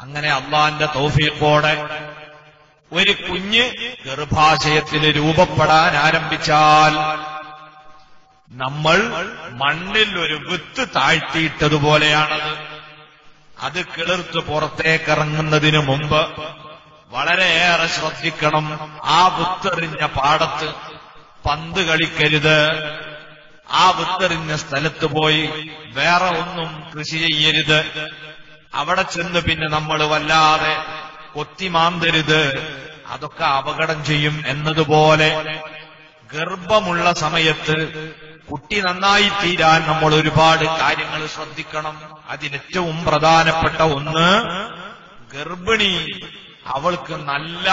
അങ്ങനെ അള്ളാന്റെ തൗഫീഖോടെ ഒരു കുഞ്ഞ് ഗർഭാശയത്തിൽ രൂപപ്പെടാൻ ആരംഭിച്ചാൽ നമ്മൾ മണ്ണിൽ ഒരു വിത്ത് താഴ്ത്തിയിട്ടതുപോലെയാണത്. അത് കിളിർത്ത് പുറത്തേക്കിറങ്ങുന്നതിനു മുമ്പ് വളരെയേറെ ശ്രദ്ധിക്കണം. ആ വിത്തെറിഞ്ഞ പാടത്ത് പന്ത് കളിക്കരുത്. ആ വിത്തെറിഞ്ഞ സ്ഥലത്ത് പോയി വേറെ ഒന്നും കൃഷി ചെയ്യരുത്. അവിടെ ചെന്ന് പിന്നെ നമ്മൾ വല്ലാതെ കൊത്തിമാന്തരുത് അതൊക്കെ അപകടം ചെയ്യും എന്നതുപോലെ ഗർഭമുള്ള സമയത്ത് കുട്ടി നന്നായി തീരാൻ നമ്മൾ ഒരുപാട് കാര്യങ്ങൾ ശ്രദ്ധിക്കണം. അതിലേറ്റവും പ്രധാനപ്പെട്ട ഒന്ന് ഗർഭിണി അവൾക്ക് നല്ല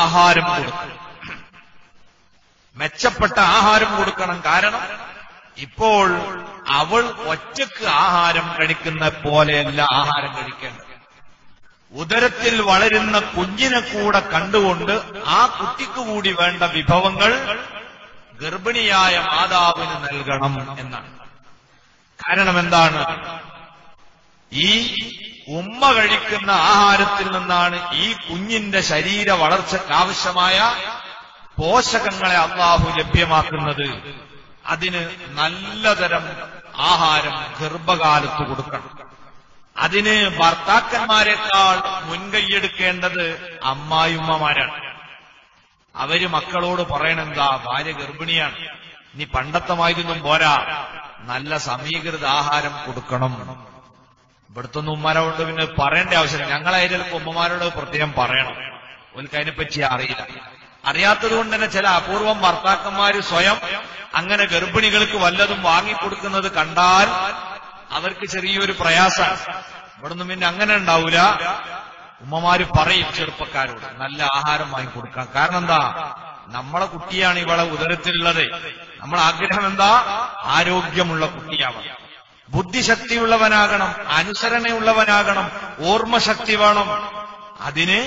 ആഹാരം കൊടുക്കണം മെച്ചപ്പെട്ട ആഹാരം കൊടുക്കണം. കാരണം ഇപ്പോൾ അവൾ ഒറ്റയ്ക്ക് ആഹാരം കഴിക്കുന്ന പോലെയല്ല ആഹാരം കഴിക്കേണ്ടത് ഉദരത്തിൽ വളരുന്ന കുഞ്ഞിനെ കൂടെ കണ്ടുകൊണ്ട് ആ കുട്ടിക്ക് കൂടി വേണ്ട വിഭവങ്ങൾ ഗർഭിണിയായ മാതാവിന് നൽകണം എന്നാണ്. കാരണം എന്താണ്? ഈ ഉമ്മ കഴിക്കുന്ന ആഹാരത്തിൽ നിന്നാണ് ഈ കുഞ്ഞിന്റെ ശരീര വളർച്ചയ്ക്കാവശ്യമായ പോഷകങ്ങളെ അള്ളാഹു ലഭ്യമാക്കുന്നത്. അതിന് നല്ലതരം ആഹാരം ഗർഭകാലത്ത് കൊടുക്കണം. അതിന് ഭർത്താക്കന്മാരെക്കാൾ മുൻകൈയെടുക്കേണ്ടത് അമ്മായിമ്മമാരാണ് അവർ മക്കളോട് പറയണെന്താ ഭാര്യ ഗർഭിണിയാണ്. നീ പണ്ടത്തമായിരുന്നു പോരാ. നല്ല സമീകൃത ആഹാരം കൊടുക്കണം. ഇവിടുത്തെ ഉമ്മാരോട് പിന്നെ പറയേണ്ട ആവശ്യമില്ല. ഞങ്ങളായാലും ഉമ്മമാരോട് പ്രത്യേകം പറയണം. ഓർക്ക് അതിനെപ്പറ്റി അറിയില്ല. അറിയാത്തത് കൊണ്ട് തന്നെ ചില അപൂർവം ഭർത്താക്കന്മാര് സ്വയം അങ്ങനെ ഗർഭിണികൾക്ക് വല്ലതും വാങ്ങിക്കൊടുക്കുന്നത് കണ്ടാൽ അവർക്ക് ചെറിയൊരു പ്രയാസമാണ് ഇവിടുന്ന് പിന്നെ അങ്ങനെ ഉണ്ടാവൂല. ഉമ്മമാര് പറയും ചെറുപ്പക്കാരോട് നല്ല ആഹാരം വാങ്ങിക്കൊടുക്കാം കാരണം എന്താ? നമ്മളെ കുട്ടിയാണ് ഇവളെ ഉദരത്തിലുള്ളത്. നമ്മൾ ആഗ്രഹം എന്താ? ആരോഗ്യമുള്ള കുട്ടിയാവണം. ബുദ്ധിശക്തിയുള്ളവനാകണം അനുസരണയുള്ളവനാകണം ഓർമ്മശക്തി വേണം. അതിന്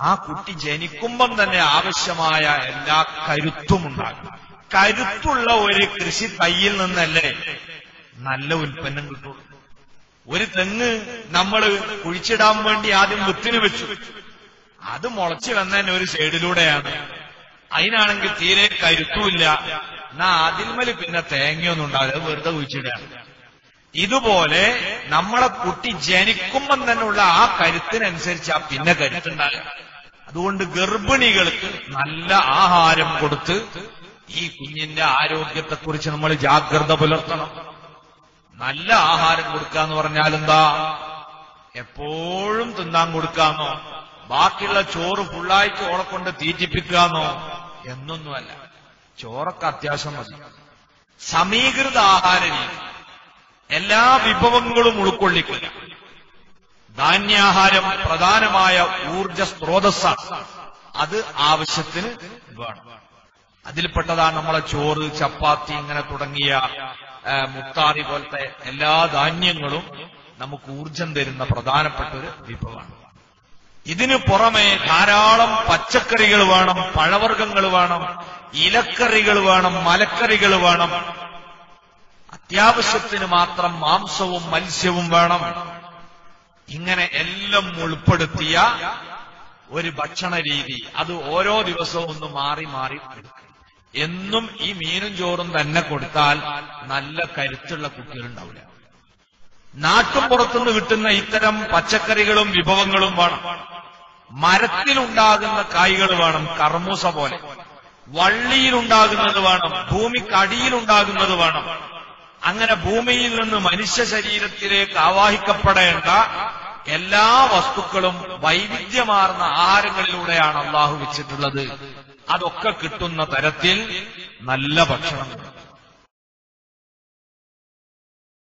ആ കുട്ടി ജനിക്കുമ്പം തന്നെ ആവശ്യമായ എല്ലാ കരുത്തും ഉണ്ടാകും. കരുത്തുള്ള ഒരു കൃഷി തയ്യിൽ നിന്നല്ലേ നല്ല ഉൽപ്പന്നം കിട്ടുള്ളൂ ഒരു തെങ്ങ് നമ്മൾ കുഴിച്ചിടാൻ വേണ്ടി ആദ്യം വിത്തിന് വെച്ചു. അത് മുളച്ചു വന്നതിന് ഒരു സൈഡിലൂടെയാണ്. അതിനാണെങ്കിൽ തീരെ കരുത്തുമില്ല. എന്നാ അതിന്മേൽ പിന്നെ തേങ്ങയൊന്നും ഉണ്ടാവില്ല. വെറുതെ കുഴിച്ചിടുകയാണ്. ഇതുപോലെ നമ്മളെ കുട്ടി ജനിക്കുമ്പം തന്നെയുള്ള ആ കരുത്തിനനുസരിച്ച് ആ പിന്നെ കരുത്തുണ്ടാകുക. അതുകൊണ്ട് ഗർഭിണികൾക്ക് നല്ല ആഹാരം കൊടുത്ത് ഈ കുഞ്ഞിന്റെ ആരോഗ്യത്തെക്കുറിച്ച് നമ്മൾ ജാഗ്രത പുലർത്തണം. നല്ല ആഹാരം കൊടുക്കുക എന്ന് പറഞ്ഞാൽ എന്താ? എപ്പോഴും തിന്നാൻ കൊടുക്കാന്നോ ബാക്കിയുള്ള ചോറ് ഫുള്ളായിട്ട് ഓളെ കൊണ്ട് തീറ്റിപ്പിക്കാന്നോ എന്നൊന്നുമല്ല. ചോറൊക്കെ അത്യാവശ്യം മതി. സമീകൃത ആഹാര രീതി. എല്ലാ വിഭവങ്ങളും ഉൾക്കൊള്ളിക്കുക. ധാന്യാഹാരം പ്രധാനമായ ഊർജ സ്രോതസ്സാണ് അത് ആവശ്യത്തിന് വേണം. അതിൽപ്പെട്ടതാണ് നമ്മളെ ചോറ് ചപ്പാത്തി ഇങ്ങനെ തുടങ്ങിയ മുത്താറി പോലത്തെ എല്ലാ ധാന്യങ്ങളും നമുക്ക് ഊർജം തരുന്ന പ്രധാനപ്പെട്ട ഒരു വിഭവമാണ്. ഇതിനു പുറമെ ധാരാളം പച്ചക്കറികൾ വേണം പഴവർഗങ്ങൾ വേണം ഇലക്കറികൾ വേണം മലക്കറികൾ വേണം. അത്യാവശ്യത്തിന് മാത്രം മാംസവും മത്സ്യവും വേണം. ഇങ്ങനെ എല്ലാം ഉൾപ്പെടുത്തിയ ഒരു ഭക്ഷണ രീതി. അത് ഓരോ ദിവസവും ഒന്ന് മാറി മാറി എടുക്കും. എന്നും ഈ മീനും ചോറും തന്നെ കൊടുത്താൽ നല്ല കരുത്തുള്ള കുട്ടികളുണ്ടാവില്ല. നാട്ടുപുറത്തുനിന്ന് കിട്ടുന്ന ഇത്തരം പച്ചക്കറികളും വിഭവങ്ങളും വേണം. മരത്തിലുണ്ടാകുന്ന കായ്കൾ വേണം കർമ്മൂസ പോലെ. വള്ളിയിലുണ്ടാകുന്നത് വേണം ഭൂമിക്കടിയിലുണ്ടാകുന്നത് വേണം. അങ്ങനെ ഭൂമിയിൽ നിന്ന് മനുഷ്യ ശരീരത്തിലേക്ക് ആവാഹിക്കപ്പെടേണ്ട എല്ലാ വസ്തുക്കളും വൈവിധ്യമാർന്ന ആഹാരങ്ങളിലൂടെയാണ് അള്ളാഹു വെച്ചിട്ടുള്ളത്. അതൊക്കെ കിട്ടുന്ന തരത്തിൽ നല്ല ഭക്ഷണം.